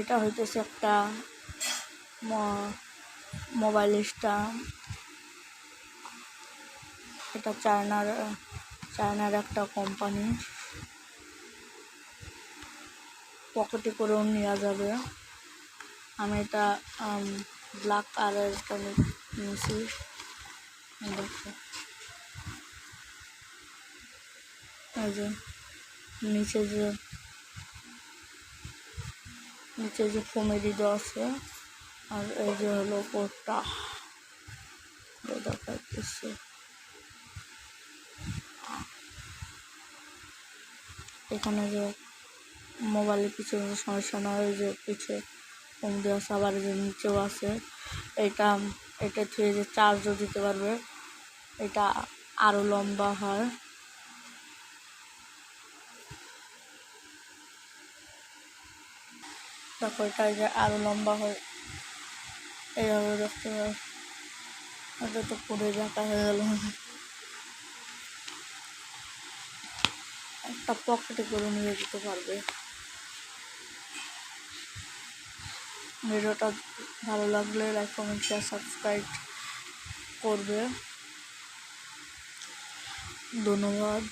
এটা হইতেছে একটা মোবাইল স্ট্যান্ড এটা চায়নার চায়নার একটা কোম্পানি পকেটে করেও নেওয়া যাবে। আমি এটা ব্ল্যাক কালার একটা নিয়েছি। এই যে, নিচে যে নিচে যে ফোমেরি দেওয়া আছে, আর এই যে হলো দেখাচ্ছে এখানে যে মোবাইলের পিছনে সমস্যা না হয় যে পিছে ফোন দেওয়া আছে, আবার যে নিচেও আছে। এটা এটা থেকে যে চার্জও দিতে পারবে। এটা আরও লম্বা হয়। এটা যে আরও লম্বা হয়। এইভাবে দেখতে পারো এটা তো পুরো জায়গা হয়ে গেল। একটা পকেটে করে নিয়ে যেতে পারবে। ভিডিওটা ভালো লাগলে লাইক কমেন্ট শেয়ার সাবস্ক্রাইব করবে। ধন্যবাদ।